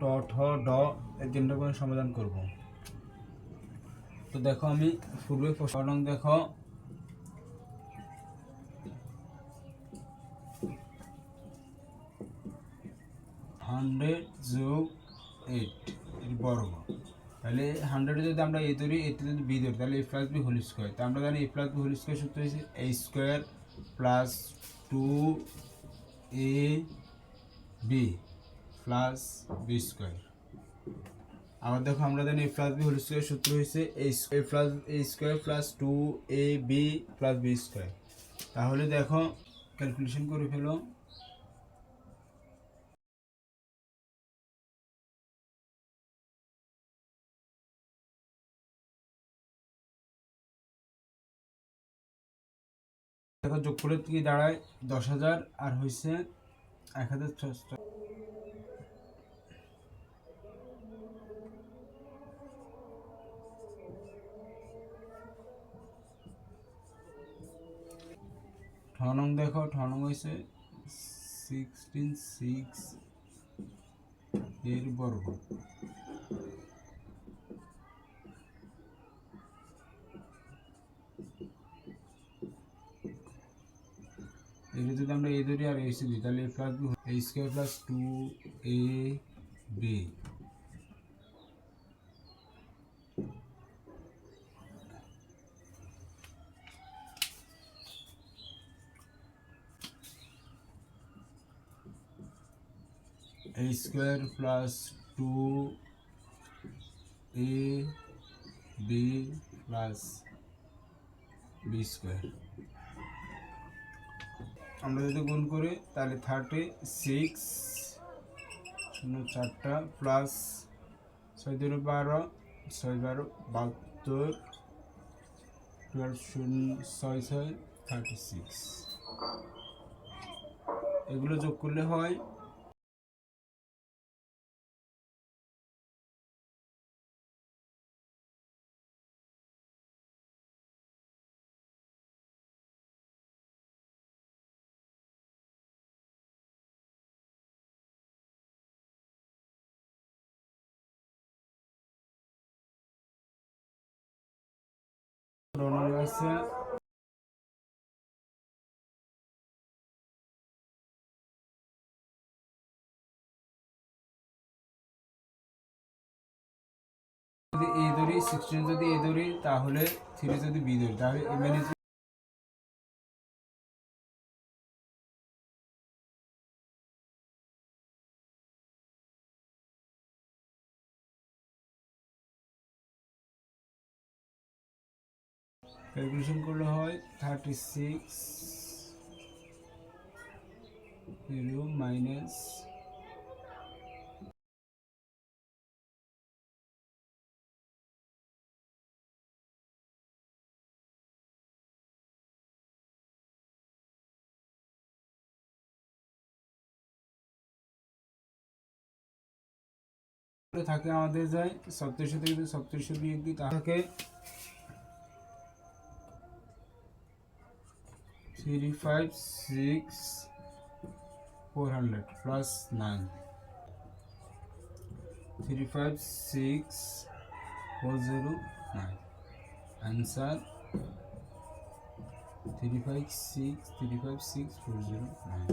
ট, ঠ, ড এই তিনটা করে সমাধান করব। তো দেখো আমি পূর্বে প্রশ্ন দেখো। হান্ড্রেড যোগ এইট বর্গ তাহলে হান্ড্রেডে যদি আমরা এ ধরি এতে যদি বি ধরি, তাহলে A plus B whole square. তো আমরা জানি A plus B whole square সূত্র হয়েছে A square plus two A B. Plus B square. আবার দেখো আমরা জানি A plus B whole square সূত্র হয়েছে A plus, A square plus two A B plus B square. তাহলে দেখো, ক্যালকুলেশন করে ফেলো। দেখো যোগ করে কি দাঁড়ায় দশ হাজার, আর হয়েছে এক হাজার ঠনং দেখো, ঠনং হয়েছে সিক্সটিন সিক্স এর বর্গ। এগুলো যদি আমরা এ ধরি আর এসে দিই তাহলে A plus B A square plus two A B a square plus 2 a b plus b square. আমরা যদি গুণ করি, তাহলে থার্টি সিক্স শূন্য চারটা প্লাস ছয় দুটো বারো ছয় বারো বাহাত্তর টুয়েলভ শূন্য ছয় ছয় থার্টি সিক্স এগুলো যোগ করলে হয় আছে। যদি এ ধরি সিক্সটিন যদি এ ধরি, তাহলে থ্রি যদি বি ধরি, তাহলে মানে ক্যালকুলেশন করলে হয় থার্টি সিক্স মাইনাস থাকে আমাদের যায় সপ্তরিশো থেকে যদি সপ্তরিশো বিয়োগ দিই তা three five six four hundred plus nine three five six four zero nine answer three five six three five six four zero nine